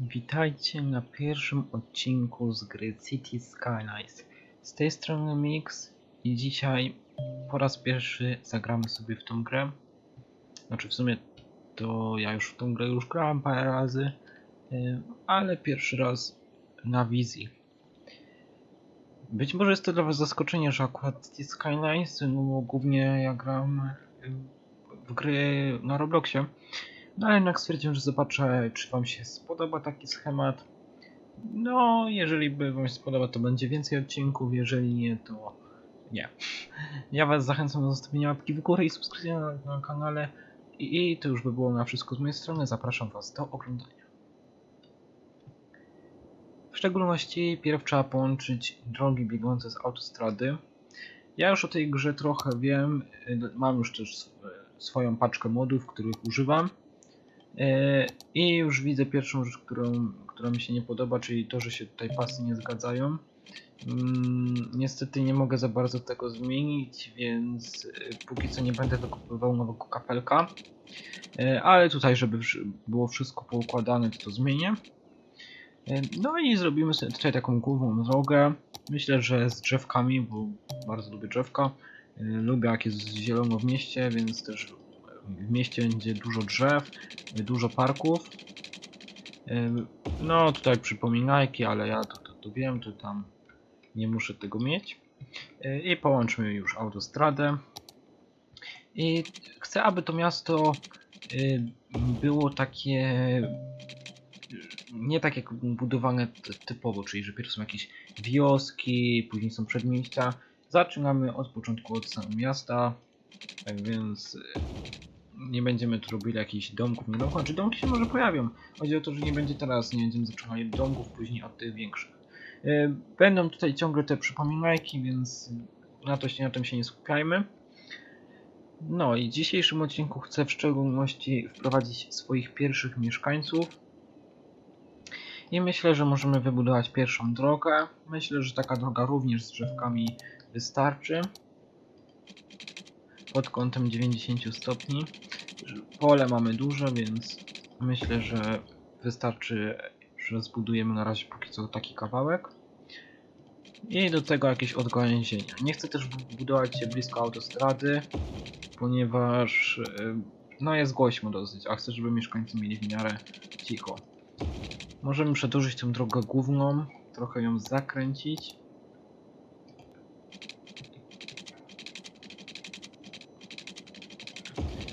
Witajcie na pierwszym odcinku z gry City Skylines. Z tej strony Mix i dzisiaj po raz pierwszy zagramy sobie w tą grę. Znaczy w sumie to ja już w tą grę już grałem parę razy, y, ale pierwszy raz na wizji. Być może jest to dla was zaskoczenie, że akurat City Skylines, no głównie ja gram y, w gry na Robloxie. No jednak stwierdziłem, że zobaczę, czy wam się spodoba taki schemat. No, jeżeli by wam się spodoba, to będzie więcej odcinków, jeżeli nie, to nie. Ja was zachęcam do zostawienia łapki w górę i subskrypcji na, na kanale. I, I to już by było na wszystko z mojej strony. Zapraszam was do oglądania. W szczególności pierw trzeba połączyć drogi biegnące z autostrady. Ja już o tej grze trochę wiem. Mam już też sw- swoją paczkę modów, których używam. E, I już widzę pierwszą rzecz, którą, która mi się nie podoba, czyli to, że się tutaj pasy nie zgadzają. Mm, niestety nie mogę za bardzo tego zmienić, więc e, póki co nie będę wykupywał nowego kapelka. E, Ale tutaj, żeby było wszystko poukładane, to to zmienię. No i zrobimy sobie tutaj taką główną drogę. Myślę, że z drzewkami, bo bardzo lubię drzewka. Lubię jak jest zielono w mieście, więc też w mieście będzie dużo drzew, dużo parków. No tutaj przypominajki, ale ja to, to, to wiem, to tam nie muszę tego mieć. Yy, I połączmy już autostradę. I chcę, aby to miasto yy, było takie nie tak jak budowane typowo, czyli że pierw są jakieś wioski, później są przedmieścia. Zaczynamy od początku od samego miasta, tak więc nie będziemy tu robili jakichś domków, nie domków, znaczy domki się może pojawią. Chodzi o to, że nie będzie teraz, nie będziemy zaczynali domków, później od tych większych. Yy, Będą tutaj ciągle te przypominajki, więc na, to się, na tym się nie skupiajmy. No i w dzisiejszym odcinku chcę w szczególności wprowadzić swoich pierwszych mieszkańców. I myślę, że możemy wybudować pierwszą drogę. Myślę, że taka droga również z drzewkami wystarczy. Pod kątem 90 stopni. Pole mamy duże, więc myślę, że wystarczy, że zbudujemy na razie póki co taki kawałek. I do tego jakieś odgałęzienia. Nie chcę też bu- budować się blisko autostrady, ponieważ y, no jest głośno dosyć, a chcę, żeby mieszkańcy mieli w miarę cicho. Możemy przedłużyć tę drogę główną, trochę ją zakręcić.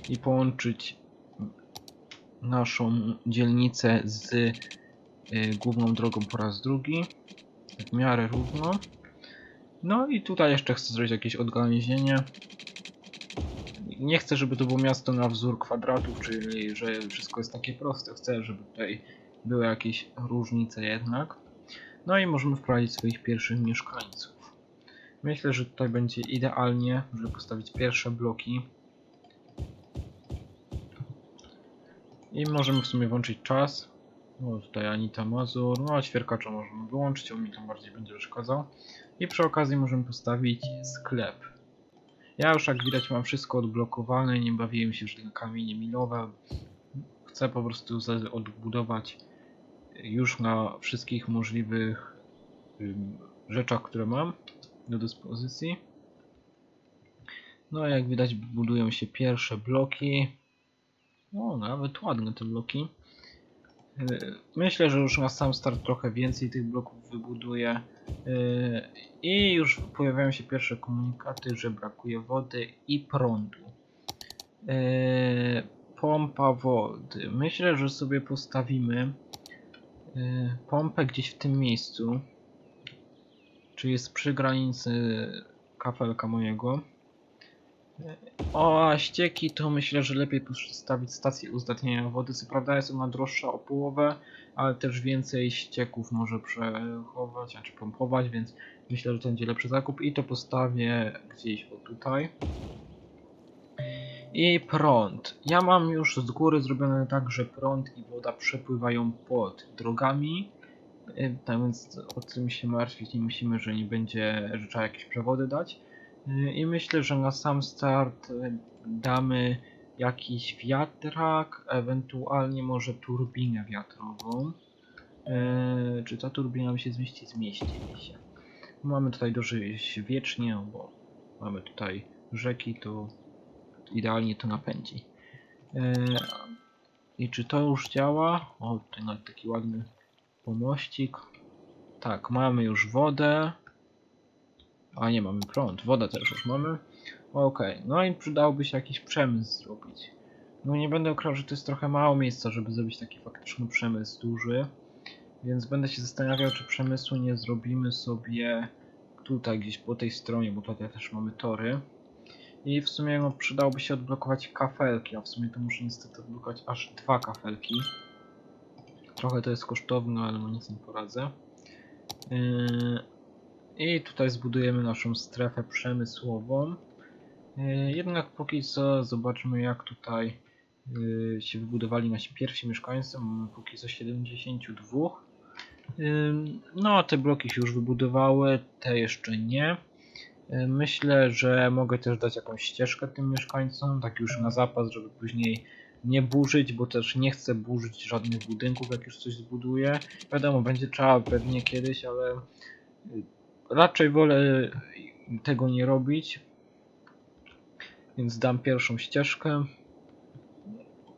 I połączyć naszą dzielnicę z y, główną drogą po raz drugi. W miarę równo. No i tutaj jeszcze chcę zrobić jakieś odgałęzienie. Nie chcę, żeby to było miasto na wzór kwadratów, czyli że wszystko jest takie proste. Chcę, żeby tutaj były jakieś różnice jednak. No i możemy wprowadzić swoich pierwszych mieszkańców. Myślę, że tutaj będzie idealnie, żeby postawić pierwsze bloki. I możemy w sumie włączyć czas. No tutaj Anita Mazur, no a ćwierkacza możemy wyłączyć, on mi tam bardziej będzie przeszkadzał. I przy okazji możemy postawić sklep. Ja już jak widać mam wszystko odblokowane, nie bawiłem się już kamienie milowe. Chcę po prostu odbudować już na wszystkich możliwych rzeczach, które mam do dyspozycji. No jak widać budują się pierwsze bloki. O, nawet ładne te bloki. Yy, Myślę, że już na sam start trochę więcej tych bloków wybuduję. Yy, I już pojawiają się pierwsze komunikaty, że brakuje wody i prądu. Yy, Pompa wody. Myślę, że sobie postawimy pompę gdzieś w tym miejscu. Czyli jest przy granicy kafelka mojego. O, a ścieki to myślę, że lepiej postawić stację uzdatniania wody. Co prawda jest ona droższa o połowę, ale też więcej ścieków może przechować, znaczy pompować, więc myślę, że to będzie lepszy zakup i to postawię gdzieś o tutaj. I prąd. Ja mam już z góry zrobione tak, że prąd i woda przepływają pod drogami. Y, Tak więc o tym się martwić nie musimy, że nie będzie, że trzeba jakieś przewody dać. Y, I myślę, że na sam start y, damy jakiś wiatrak, ewentualnie może turbinę wiatrową. Eee, czy ta turbina mi się zmieści? Zmieści mi się. Mamy tutaj dożyć wiecznie, bo mamy tutaj rzeki, to idealnie to napędzi. I czy to już działa? O, tutaj taki ładny pomościk. Tak, mamy już wodę. A nie, mamy prąd. Wodę też już mamy. Okej, no i przydałoby się jakiś przemysł zrobić. No nie będę ukrywał, że to jest trochę mało miejsca, żeby zrobić taki faktyczny przemysł duży. Więc będę się zastanawiał, czy przemysłu nie zrobimy sobie tutaj gdzieś po tej stronie, bo tutaj też mamy tory. I w sumie no, przydałoby się odblokować kafelki, a w sumie to muszę niestety odblokować aż dwa kafelki. Trochę to jest kosztowne, ale no nic nie poradzę. Yy, I tutaj zbudujemy naszą strefę przemysłową. Yy, Jednak póki co zobaczmy jak tutaj yy, się wybudowali nasi pierwsi mieszkańcy. Mamy póki co 72. Ym, No, te bloki się już wybudowały, te jeszcze nie. Myślę, że mogę też dać jakąś ścieżkę tym mieszkańcom, tak już na zapas, żeby później nie burzyć, bo też nie chcę burzyć żadnych budynków, jak już coś zbuduję. Wiadomo, będzie trzeba pewnie kiedyś, ale y, raczej wolę tego nie robić. Więc dam pierwszą ścieżkę.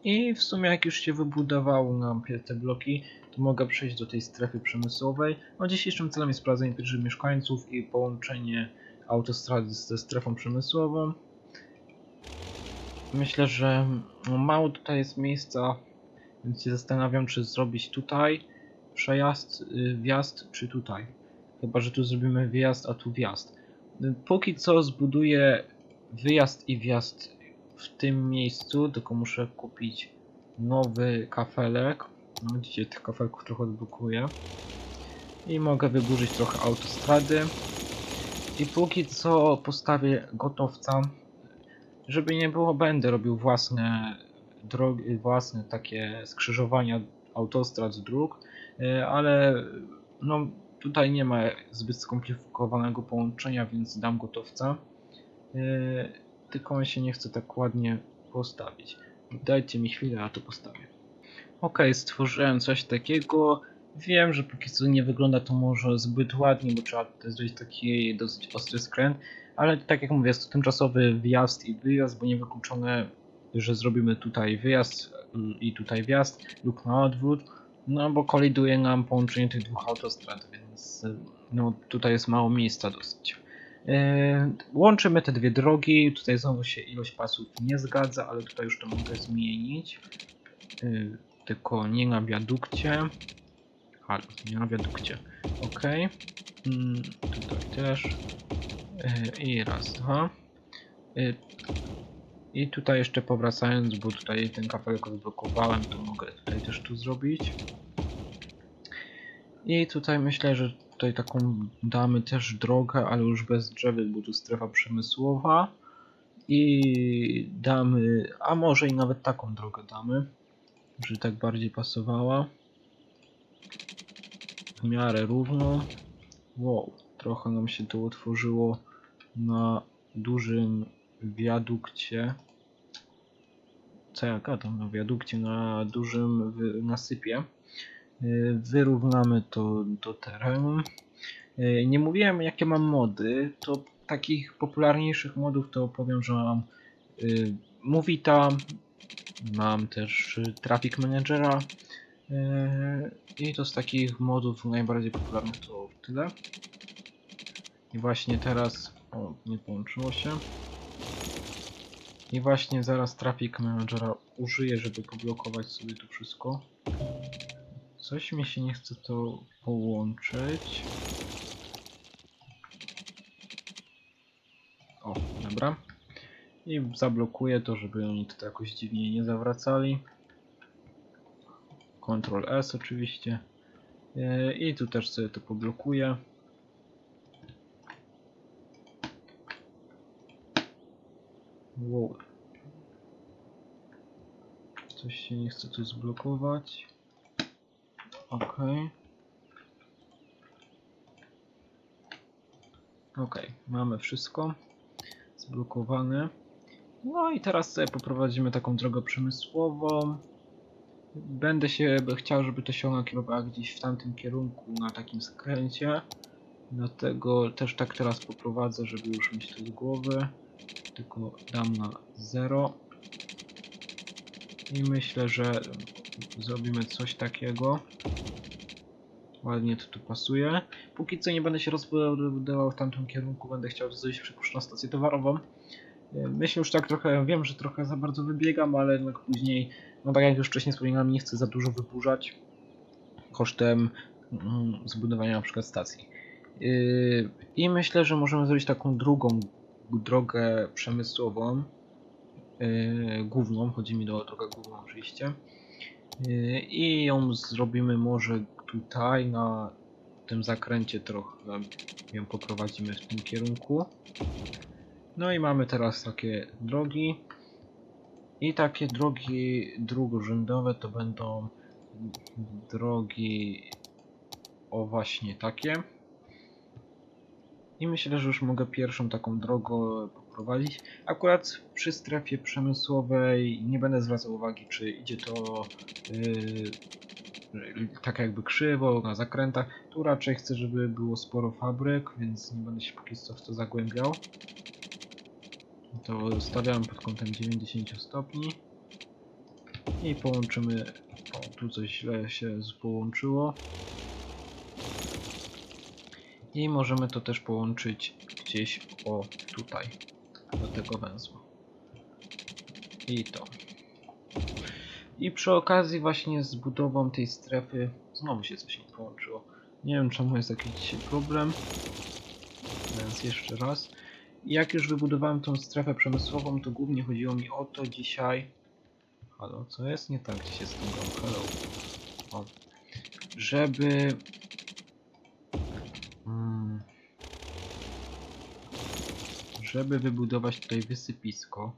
I w sumie jak już się wybudowały nam te bloki, to mogę przejść do tej strefy przemysłowej. No dzisiejszym celem jest sprawdzenie liczby mieszkańców i połączenie autostrady ze strefą przemysłową. Myślę, że mało tutaj jest miejsca, więc się zastanawiam, czy zrobić tutaj przejazd, y, wjazd, czy tutaj. Chyba, że tu zrobimy wyjazd, a tu wjazd. Póki co zbuduję wyjazd i wjazd w tym miejscu, tylko muszę kupić nowy kafelek. No widzicie, tych kafelków trochę odblokuję. I mogę wyburzyć trochę autostrady. I póki co postawię gotowca, żeby nie było, będę robił własne drogi, własne takie skrzyżowania autostrad dróg, y, ale no tutaj nie ma zbyt skomplikowanego połączenia, więc dam gotowca. Y, Tylko on się nie chce tak ładnie postawić. Dajcie mi chwilę, a to postawię. Ok, stworzyłem coś takiego. Wiem, że póki co nie wygląda to może zbyt ładnie, bo trzeba tutaj zrobić taki dosyć ostry skręt, ale tak jak mówię, jest to tymczasowy wjazd i wyjazd, bo niewykluczone, że zrobimy tutaj wyjazd mm, i tutaj wjazd lub na odwrót, no bo koliduje nam połączenie tych dwóch autostrad, więc no tutaj jest mało miejsca dosyć. Yy, Łączymy te dwie drogi. Tutaj znowu się ilość pasów nie zgadza, ale tutaj już to mogę zmienić. Yy, Tylko nie na wiadukcie. Ale nie na wiadukcie. Ok. Mm, Tutaj też. Yy, I raz, dwa. I tutaj jeszcze powracając, bo tutaj ten kafelek odblokowałem, to mogę tutaj też tu zrobić. I tutaj myślę, że tutaj taką damy też drogę, ale już bez drzew, bo tu strefa przemysłowa. I damy, a może i nawet taką drogę damy, żeby tak bardziej pasowała. W miarę równo. Wow, trochę nam się to otworzyło na dużym wiadukcie. Co ja gadam? Na wiadukcie, na dużym nasypie. Y, Wyrównamy to do terenu. Y, Nie mówiłem jakie mam mody, to takich popularniejszych modów to powiem, że mam y, Movita, mam też Traffic Managera i to z takich modów najbardziej popularnych to tyle. I właśnie teraz, o nie połączyło się. I właśnie zaraz Traffic Managera użyję, żeby poblokować sobie to wszystko. Coś mi się nie chce to połączyć. O, dobra. I zablokuję to, żeby oni tutaj jakoś dziwnie nie zawracali. Ctrl S oczywiście. Yy, I tu też sobie to poblokuję. Wow. Coś się nie chce tu zblokować. Ok. Ok, mamy wszystko zblokowane. No i teraz sobie poprowadzimy taką drogę przemysłową. Będę się chciał, żeby to się ona kierowała gdzieś w tamtym kierunku, na takim skręcie. Dlatego też tak teraz poprowadzę, żeby już mieć to z głowy. Tylko dam na 0. I myślę, że zrobimy coś takiego. Ładnie to tu pasuje. Póki co nie będę się rozbudował w tamtym kierunku, będę chciał zejść przypuszczę na stację towarową. E, Myślę już tak trochę, wiem, że trochę za bardzo wybiegam, ale jednak później, no tak jak już wcześniej wspominałem, nie chcę za dużo wyburzać kosztem mm, zbudowania na przykład stacji. Yy, I myślę, że możemy zrobić taką drugą drogę przemysłową, yy, główną, chodzi mi o drogę główną oczywiście. Yy, I ją zrobimy może tutaj, na tym zakręcie trochę ją poprowadzimy w tym kierunku. No i mamy teraz takie drogi. I takie drogi drugorzędowe to będą drogi o właśnie takie. I myślę, że już mogę pierwszą taką drogą poprowadzić. Akurat przy strefie przemysłowej nie będę zwracał uwagi, czy idzie to yy, tak jakby krzywo, na zakrętach. Tu raczej chcę, żeby było sporo fabryk, więc nie będę się póki co w to zagłębiał. To stawiam pod kątem 90 stopni. I połączymy. O, tu coś źle się połączyło. I możemy to też połączyć gdzieś o tutaj, do tego węzła. I to. I przy okazji właśnie z budową tej strefy znowu się coś nie połączyło. Nie wiem czemu jest jakiś dzisiaj problem. Więc jeszcze raz. Jak już wybudowałem tą strefę przemysłową, to głównie chodziło mi o to dzisiaj. Halo, co jest nie tak? Gdzie się ściągam? Hello. O. Żeby. Mm, żeby wybudować tutaj wysypisko.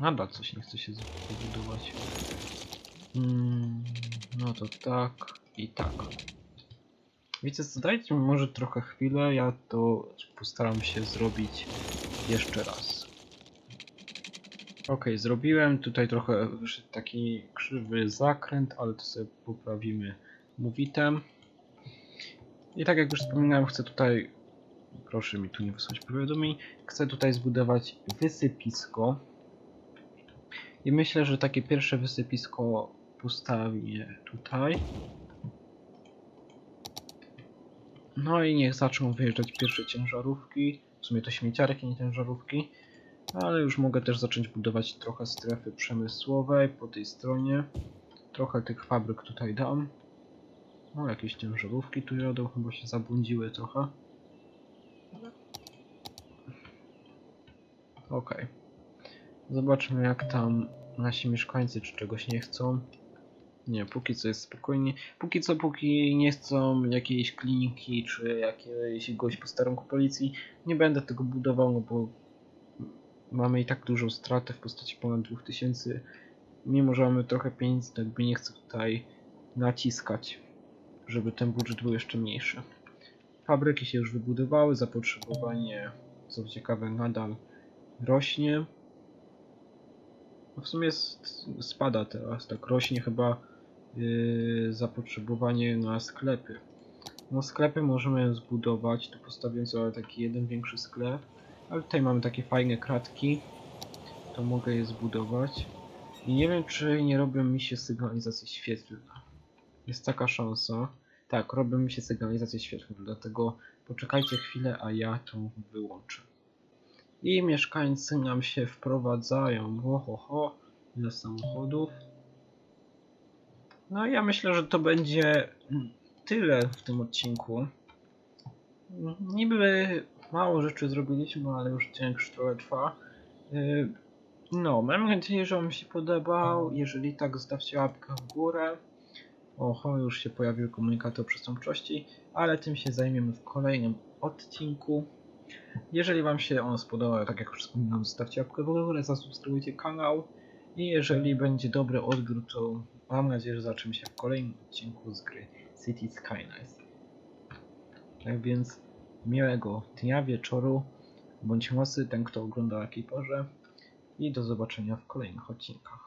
Nadal coś nie chce się wybudować. Mm, no to tak i tak. Wiecie co, dajcie mi może trochę chwilę, ja to postaram się zrobić jeszcze raz. Ok, zrobiłem, tutaj trochę taki krzywy zakręt, ale to sobie poprawimy mowitem. I tak jak już wspominałem, chcę tutaj, proszę mi tu nie wysłać powiadomień, chcę tutaj zbudować wysypisko. I myślę, że takie pierwsze wysypisko postawię tutaj. No i niech zaczną wyjeżdżać pierwsze ciężarówki. W sumie to śmieciarki, nie ciężarówki. Ale już mogę też zacząć budować trochę strefy przemysłowej po tej stronie. Trochę tych fabryk tutaj dam. No, jakieś ciężarówki tu jadą, chyba się zabłądziły trochę. Okej. Zobaczmy jak tam nasi mieszkańcy, czy czegoś nie chcą. Nie, póki co jest spokojnie. Póki co, póki nie chcą jakiejś kliniki, czy jakiegoś posterunku policji, nie będę tego budował, no bo mamy i tak dużą stratę w postaci ponad 2000. Mimo, że mamy trochę pieniędzy, to jakby nie chcę tutaj naciskać, żeby ten budżet był jeszcze mniejszy. Fabryki się już wybudowały, zapotrzebowanie, co ciekawe, nadal rośnie. No w sumie spada teraz, tak rośnie chyba yy, zapotrzebowanie na sklepy. No sklepy możemy zbudować, tu postawię sobie taki jeden większy sklep, ale tutaj mamy takie fajne kratki, to mogę je zbudować. I nie wiem czy nie robią mi się sygnalizacje świetlne. Jest taka szansa. Tak, robią mi się sygnalizacje świetlne, dlatego poczekajcie chwilę, a ja to wyłączę. I mieszkańcy nam się wprowadzają. Ho, ho. Ile samochodów. No ja myślę, że to będzie tyle w tym odcinku. Niby mało rzeczy zrobiliśmy, ale już już trochę trwa. Yy, No, mam nadzieję, że Wam się podobał. Jeżeli tak, zostawcie łapkę w górę. Oho, już się pojawił komunikat o przestępczości, ale tym się zajmiemy w kolejnym odcinku. Jeżeli Wam się on spodobał, tak jak już wspominałem, zostawcie łapkę w górę, zasubskrybujcie kanał. I jeżeli będzie dobry odbiór, to mam nadzieję, że zobaczymy się w kolejnym odcinku z gry City Skylines. Tak więc miłego dnia, wieczoru, bądź nocy, ten kto ogląda o jakiej porze. i do zobaczenia w kolejnych odcinkach.